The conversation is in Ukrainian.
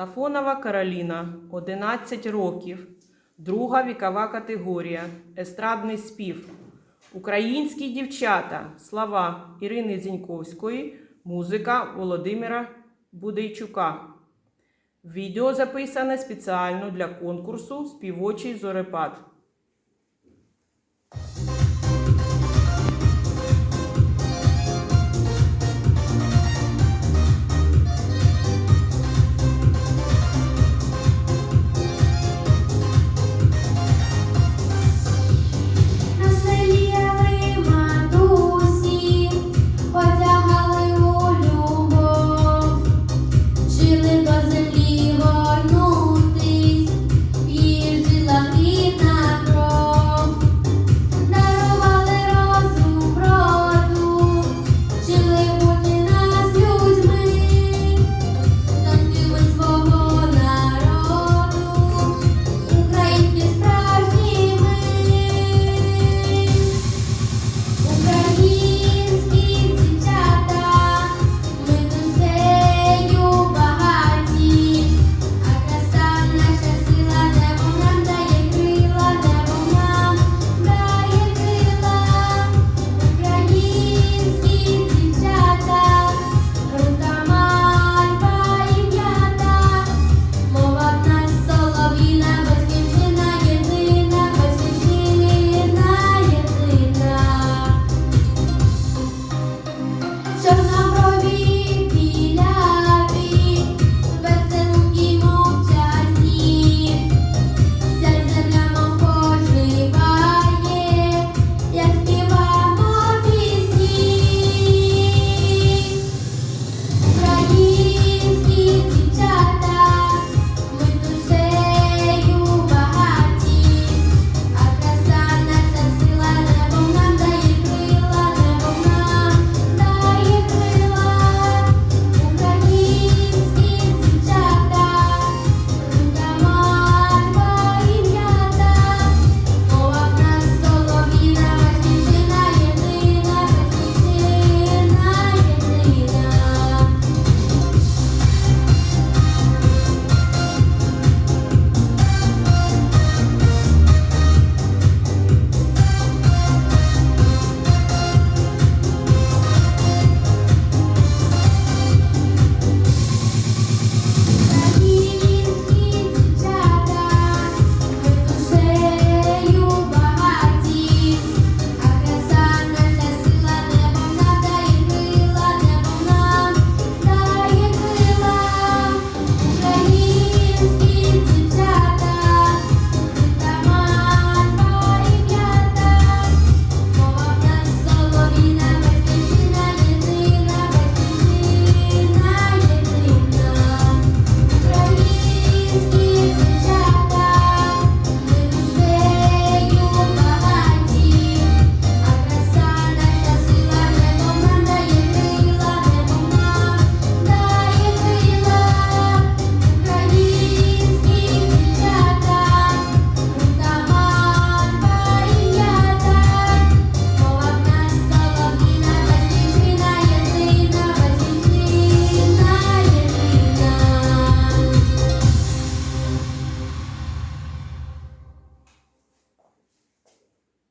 Сафонова Кароліна, 11 років. Друга вікова категорія. Естрадний спів. Українські дівчата. Слова Ірини Зіньковської. Музика Володимира Будейчука. Відео записане спеціально для конкурсу Співочий зорепад.